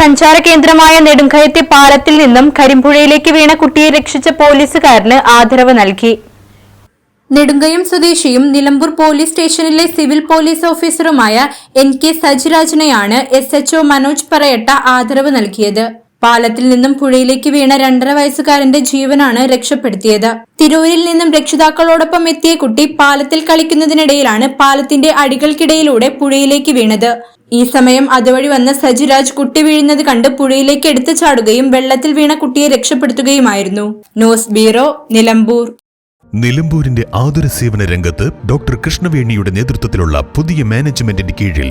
സഞ്ചാര കേന്ദ്രമായ നെടുങ്കയത്തെ പാലത്തിൽ നിന്നും കരിമ്പുഴയിലേക്ക് വീണ കുട്ടിയെ രക്ഷിച്ച പോലീസുകാരന് ആദരവ് നൽകി. നെടുങ്കയം സ്വദേശിയും നിലമ്പൂർ പോലീസ് സ്റ്റേഷനിലെ സിവിൽ പോലീസ് ഓഫീസറുമായ N K സജിരാജനെയാണ് S H O Manoj Parayatta ആദരവ് നൽകിയത്. പാലത്തിൽ നിന്നും പുഴയിലേക്ക് വീണ രണ്ടര വയസ്സുകാരന്റെ ജീവനാണ് രക്ഷപ്പെടുത്തിയത്. തിരൂരിൽ നിന്നും രക്ഷിതാക്കളോടൊപ്പം എത്തിയ കുട്ടി പാലത്തിൽ കളിക്കുന്നതിനിടയിലാണ് പാലത്തിന്റെ അടികൾക്കിടയിലൂടെ പുഴയിലേക്ക് വീണത്. ഈ സമയം അതുവഴി വന്ന സജിരാജ് കുട്ടി വീഴുന്നത് കണ്ട് പുഴയിലേക്ക് എടുത്തു ചാടുകയും വെള്ളത്തിൽ വീണ കുട്ടിയെ രക്ഷപ്പെടുത്തുകയുമായിരുന്നു. News bureau Nilambur. നിലമ്പൂരിന്റെ ആതുര സേവന രംഗത്ത് ഡോക്ടർ കൃഷ്ണവേണിയുടെ നേതൃത്വത്തിലുള്ള പുതിയ മാനേജ്മെന്റിന്റെ കീഴിൽ